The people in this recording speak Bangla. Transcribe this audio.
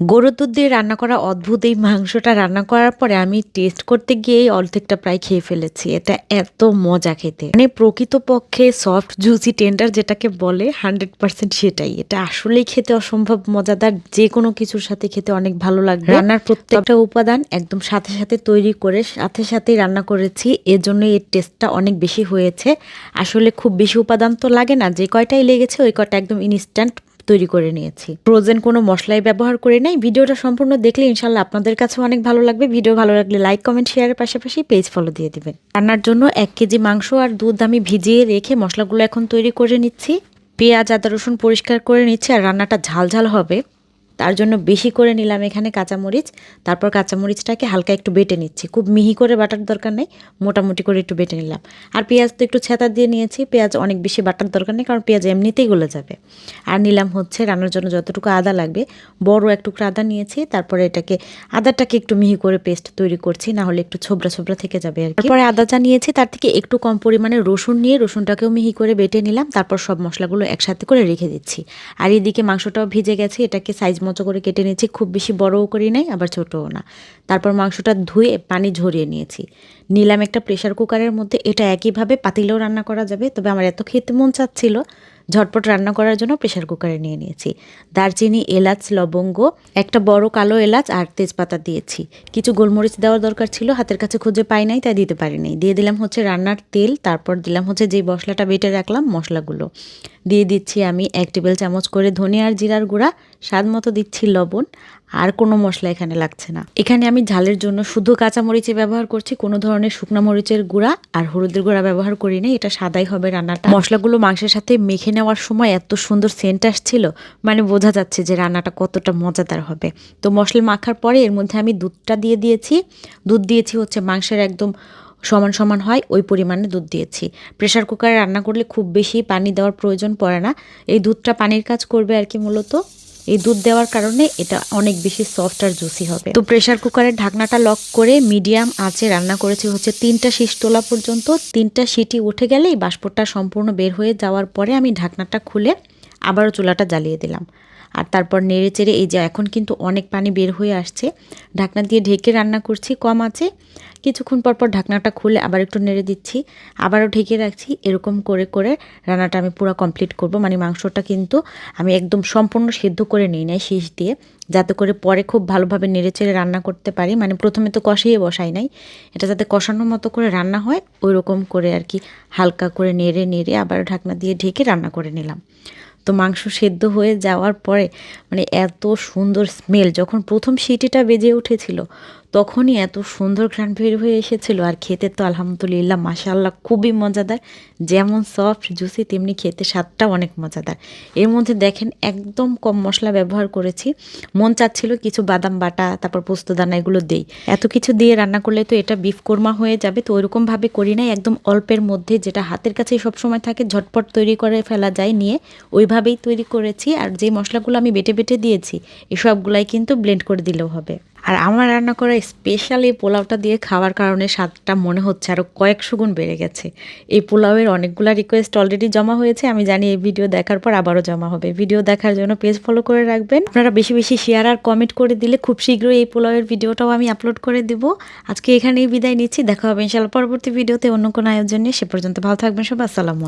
গরুর দুধ দিয়ে রান্না করা অদ্ভুত এই মাংসটা রান্না করার পরে আমি টেস্ট করতে গিয়েই অর্ধেকটা প্রায় খেয়ে ফেলেছি। এটা এত মজা খেতে। মানে প্রকৃতপক্ষে সফট জুসি টেন্ডার যেটাকে বলে হান্ড্রেড পার্সেন্ট সেটাই। এটা আসলেই খেতে অসম্ভব মজাদার। যে কোনো কিছুর সাথে খেতে অনেক ভালো লাগবে। রান্নার প্রত্যেকটা উপাদান একদম সাথে সাথে তৈরি করে সাথে সাথেই রান্না করেছি। এর জন্য এর টেস্টটা অনেক বেশি হয়েছে। আসলে খুব বেশি উপাদান তো লাগে না। যে কয়টাই লেগেছে ওই কয়টা একদম ইনস্ট্যান্ট তৈরি করে নিয়েছি। ফ্রোজেন কোনো মশলাই ব্যবহার করে নাই। ভিডিওটা সম্পূর্ণ দেখলে ইনশাল্লাহ আপনাদের কাছে অনেক ভালো লাগবে। ভিডিও ভালো লাগলে লাইক কমেন্ট শেয়ারের পাশাপাশি পেজ ফলো দিয়ে দেবেন। রান্নার জন্য এক কেজি মাংস আর দুধ আমি ভিজিয়ে রেখে মশলাগুলো এখন তৈরি করে নিচ্ছি। পেঁয়াজ, আদা, রসুন পরিষ্কার করে নিচ্ছি আর রান্নাটা ঝালঝাল ঝাল হবে। তার জন্য বেশি করে নিলাম এখানে কাঁচামরিচ। তারপর কাঁচামরিচটাকে হালকা একটু বেটে নিচ্ছি। খুব মিহি করে বাটার দরকার নেই, মোটামুটি করে একটু বেটে নিলাম। আর পেঁয়াজ তো একটু ছেঁতা দিয়ে নিয়েছি, পেঁয়াজ অনেক বেশি বাটার দরকার নেই, কারণ পেঁয়াজ এমনিতেই গলে যাবে। আর নিলাম হচ্ছে রান্নার জন্য যতটুকু আদা লাগবে, বড় এক টুকরো আদা নিয়েছি, তারপরে এটাকে, আদাটাকে একটু মিহি করে পেস্ট তৈরি করছি না হলে একটু ছোবরা ছোবরা থেকে যাবে আর তারপরে আদা যা নিয়েছি, তার থেকে একটু কম পরিমাণে রসুন নিয়ে রসুনটাকেও মিহি করে বেটে নিলাম, তারপর সব মশলাগুলো একসাথে করে রেখে দিচ্ছি। আর এদিকে মাংসটাও ভিজে গেছে, এটাকে সাইজ মতো করে কেটে নিয়েছি, খুব বেশি বড়ও করি নাই, আবার ছোটও না। তারপর মাংসটা ধুয়ে পানি ঝরিয়ে নিয়েছি। নিলাম একটা প্রেশার কুকারের মধ্যে, এটা একইভাবে পাতিলেও রান্না করা যাবে, তবে আমার এত খেতে মন চাচ্ছিল ঝটপট রান্না করার জন্য প্রেশার কুকারে নিয়ে নিয়েছি। দারচিনি, এলাচ, লবঙ্গ, একটা বড় কালো এলাচ আর তেজপাতা দিয়েছি। কিছু গোলমরিচ দেওয়ার দরকার ছিল, হাতের কাছে খুঁজে পাই নাই, তাই দিতে পারিনি। দিয়ে দিলাম হচ্ছে রান্নার তেল, তারপর দিলাম হচ্ছে যেই মশলাটা বেটে রাখলাম মশলাগুলো। দিয়ে দিচ্ছি আমি এক টেবিল চামচ করে ধনে আর জিরার গুঁড়া, স্বাদ মতো দিচ্ছি লবণ, আর কোনো মশলা এখানে লাগছে না। এখানে আমি ঝালের জন্য শুধু কাঁচা মরিচে ব্যবহার করছি, কোনো ধরনের শুকনো মরিচের গুঁড়া আর হলুদের গুঁড়া ব্যবহার করি না এটা সাদাই হবে রান্নাটা। মশলাগুলো মাংসের সাথে মেখে নেওয়ার সময় এত সুন্দর সেন্ট আসছিল মানে বোঝা যাচ্ছে যে রান্নাটা কতটা মজাদার হবে। তো মশলা মাখার পরে এর মধ্যে আমি দুধটা দিয়ে দিয়েছি। দুধ দিয়েছি হচ্ছে মাংসের একদম সমান সমান হয়, ওই পরিমাণে দুধ দিয়েছি। প্রেশার কুকারে রান্না করলে খুব বেশি পানি দেওয়ার প্রয়োজন পড়ে না। এই দুধটা পানির কাজ করবে আর কি মূলত। এই দুধ দেওয়ার কারণে এটা অনেক বেশি সফট আর জুসি হবে। তো প্রেশার কুকারের ঢাকনাটা লক করে মিডিয়াম আঁচে রান্না করেছি হচ্ছে তিনটা শীষ তোলা পর্যন্ত। তিনটা সিটি উঠে গেলেই বাষ্পটা সম্পূর্ণ বের হয়ে যাওয়ার পরে আমি ঢাকনাটা খুলে আবারও চুলাটা জ্বালিয়ে দিলাম। আর তারপর নেড়ে চেড়ে এই যে এখন কিন্তু অনেক পানি বের হয়ে আসছে, ঢাকনা দিয়ে ঢেকে রান্না করছি, কম আছে। কিছুক্ষণ পর পর ঢাকনাটা খুলে আবার একটু নেড়ে দিচ্ছি, আবারও ঢেকে রাখছি, এরকম করে করে রান্নাটা আমি পুরো কমপ্লিট করব। মানে মাংসটা কিন্তু আমি একদম সম্পূর্ণ সেদ্ধ করে নিই নাই শীষ দিয়ে, যাতে করে পরে খুব ভালোভাবে নেড়ে চেড়ে রান্না করতে পারি। মানে প্রথমে তো কষিয়ে বসাই নাই, এটা যাতে কষানোর মতো করে রান্না হয় ওই রকম করে আর কি হালকা করে নেড়ে নেড়ে আবার ঢাকনা দিয়ে ঢেকে রান্না করে নিলাম। তো মাংস সেদ্ধ হয়ে যাওয়ার পরে মানে এত সুন্দর স্মেল যখন প্রথম সিটিটা বেজে উঠেছিল তখনই এত সুন্দর ঘ্রাণ বের হয়ে এসেছিল আর খেতে তো আলহামদুলিল্লাহ মাশাল্লাহ খুবই মজাদার। যেমন সফট জুসি তেমনি খেতে স্বাদটাও অনেক মজাদার। এর মধ্যে দেখেন একদম কম মশলা ব্যবহার করেছি। মন চাচ্ছিল কিছু বাদাম বাটা, তারপর পোস্তদানা এগুলো দেই। এত কিছু দিয়ে রান্না করলে তো এটা বিফ কোরমা হয়ে যাবে, তো ওইরকমভাবে করি নাই। একদম অল্পের মধ্যে যেটা হাতের কাছেই সবসময় থাকে, ঝটপট তৈরি করে ফেলা যায় নিয়ে ওইভাবেই তৈরি করেছি। আর যে মশলাগুলো আমি বেটে বেটে দিয়েছি, এসবগুলাই কিন্তু ব্লেন্ড করে দিলেও হবে। আর আমার রান্না করা স্পেশাল এই পোলাওটা দিয়ে খাওয়ার কারণে স্বাদটা মনে হচ্ছে আরও কয়েকশো গুণ বেড়ে গেছে। এই পোলাওয়ের অনেকগুলো রিকোয়েস্ট অলরেডি জমা হয়েছে, আমি জানি এই ভিডিও দেখার পর আবারও জমা হবে। ভিডিও দেখার জন্য পেজ ফলো করে রাখবেন। আপনারা বেশি বেশি শেয়ার আর কমেন্ট করে দিলে খুব শীঘ্রই এই পোলাওয়ের ভিডিওটাও আমি আপলোড করে দেব। আজকে এখানেই বিদায় নিচ্ছি, দেখা হবে ইনশাল্লাহ পরবর্তী ভিডিওতে অন্য কোনো আয়োজন নিয়ে। সে পর্যন্ত ভালো থাকবেন সব আসসালাম